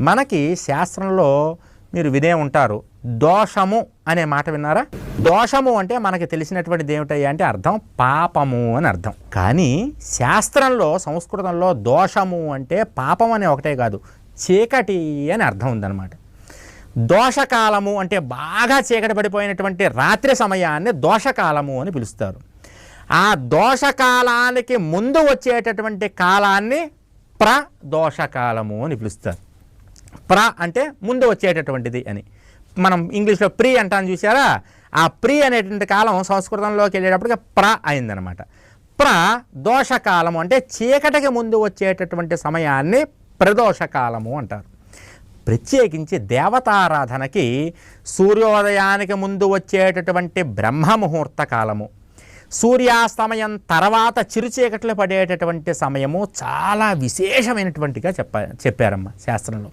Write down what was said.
మనకి శాస్త్రంలో మీరు వినే ఉంటారు దోషము అనే మాట విన్నారా? దోషము అంటే మనకి తెలిసినటువంటిది ఏమిటయ్యా అంటే అర్థం పాపము అని అర్థం. కానీ శాస్త్రంలో సంస్కృతంలో దోషము అంటే పాపం అనే ఒకటే కాదు చీకటి అని అర్థం ఉందన్నమాట. దోషకాలము అంటే బాగా చీకటి పడిపోయినటువంటి రాత్రి సమయాన్ని దోషకాలము అని పిలుస్తారు. ఆ దోషకాలానికి ముందు వచ్చేటటువంటి కాలాన్ని ప్రదోషకాలము అని పిలుస్తారు. ప్ర అంటే ముందు వచ్చేటటువంటిది అని. మనం ఇంగ్లీష్లో ప్రీ అంటాను చూసారా ఆ ప్రీ అనేటువంటి కాలం సంస్కృతంలోకి వెళ్ళేటప్పటికి ప్ర అయిందనమాట. ప్ర దోషకాలము అంటే చీకటికి ముందు వచ్చేటటువంటి సమయాన్ని ప్రదోషకాలము అంటారు. ప్రత్యేకించి దేవతారాధనకి సూర్యోదయానికి ముందు వచ్చేటటువంటి బ్రహ్మ ముహూర్త కాలము సూర్యాస్తమయం తర్వాత చిరుచీకట్లు పడేటటువంటి సమయము చాలా విశేషమైనటువంటిగా చెప్ప చెప్పారమ్మ శాస్త్రంలో.